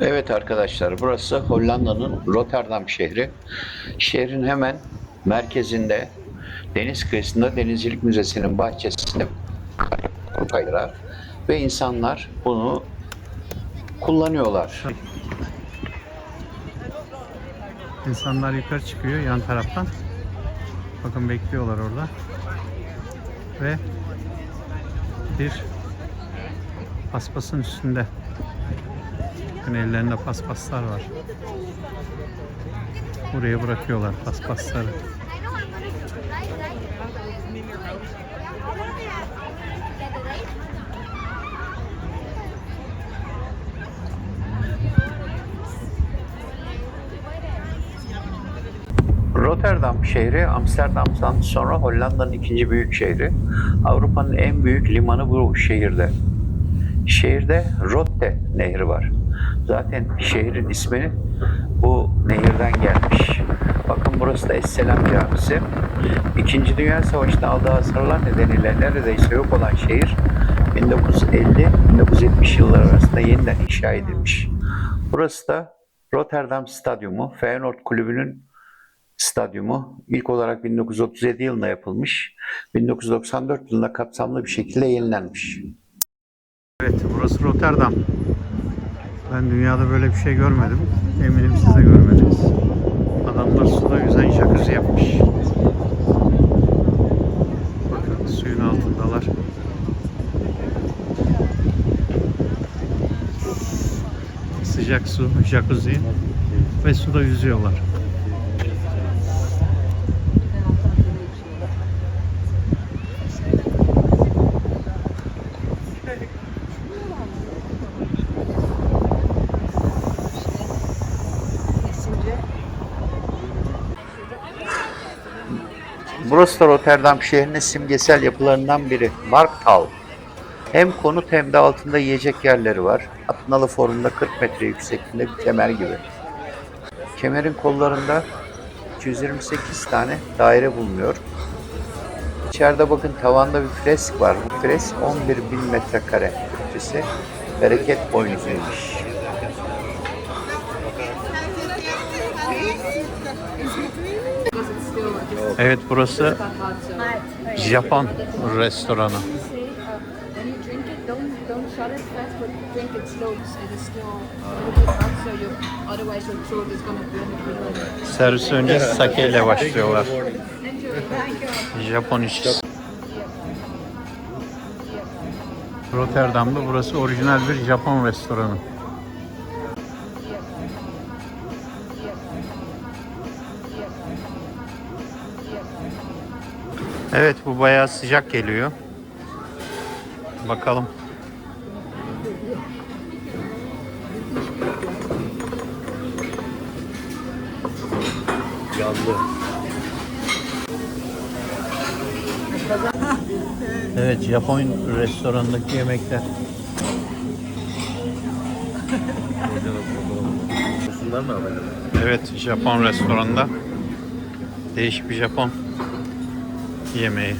Evet arkadaşlar burası Hollanda'nın Rotterdam şehri. Şehrin hemen merkezinde deniz kıyısında Denizcilik Müzesi'nin bahçesinde kaydıra ve insanlar bunu kullanıyorlar. İnsanlar yukarı çıkıyor yan taraftan. Bakın bekliyorlar orada. Ve bir paspasın üstünde. Bakın ellerinde paspaslar var. Buraya bırakıyorlar paspasları. Rotterdam şehri Amsterdam'dan sonra Hollanda'nın ikinci büyük şehri. Avrupa'nın en büyük limanı bu şehirde. Şehirde Rotte Nehri var. Zaten şehrin ismini bu nehirden gelmiş. Bakın burası da Esselam Camisi. İkinci Dünya Savaşı'nda aldığı hasarlar nedeniyle neredeyse yok olan şehir 1950-1970 yılları arasında yeniden inşa edilmiş. Burası da Rotterdam Stadyumu, Feyenoord Kulübü'nün stadyumu ilk olarak 1937 yılında yapılmış. 1994 yılında kapsamlı bir şekilde yenilenmiş. Evet burası Rotterdam. Ben dünyada böyle bir şey görmedim. Eminim siz de görmediniz. Adamlar suda yüzen jacuzzi yapmış. Bakın suyun altındalar. Sıcak su, jacuzzi ve suda yüzüyorlar. Burası da Rotterdam şehrinin simgesel yapılarından biri. Markthal. Hem konut hem de altında yiyecek yerleri var. Atnalı formunda 40 metre yüksekliğinde bir kemer gibi. Kemerin kollarında 228 tane daire bulunuyor. İçeride bakın tavanda bir fresk var. Bu fresk 11 bin metrekare. Türkçesi bereket boynuzuymuş. Evet burası Japon restoranı. Servis önce sake ile başlıyorlar. Japon içkisi. Rotterdam'da burası orijinal bir Japon restoranı. Evet bu bayağı sıcak geliyor. Bakalım. Evet Japon restoranındaki yemekler. Evet Japon restoranında değişik bir Japon yemeği.